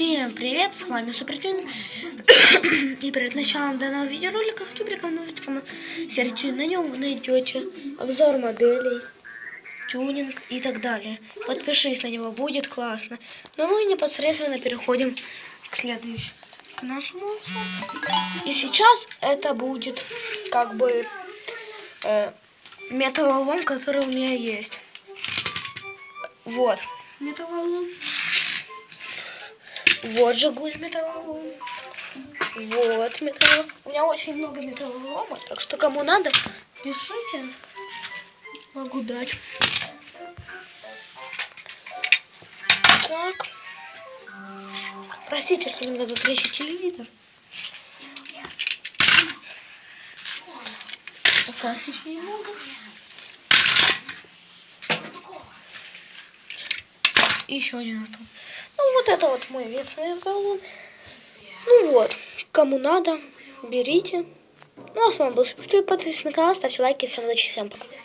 Всем привет, с вами Супертюн. И перед началом данного видеоролика хочу порекомендовать вам серию. На нем вы найдете обзор моделей, тюнинг и так далее. Подпишись на него, будет классно. Но мы непосредственно переходим к следующему, к нашему. И сейчас это будет как бы э, металлолом, который у меня есть. Вот металлолом. Вот Жигуль металлолом. Вот металлолом. У меня очень много металлолома, так что кому надо, пишите. Могу дать. Так. Простите, что немного кричит телевизор. Осталось еще немного. И еще один автом. Вот это вот мой весный талон. Ну вот, кому надо, берите. Ну, а с вами был Суперчуй. Подписывайтесь на канал, ставьте лайки. Всем удачи, всем пока.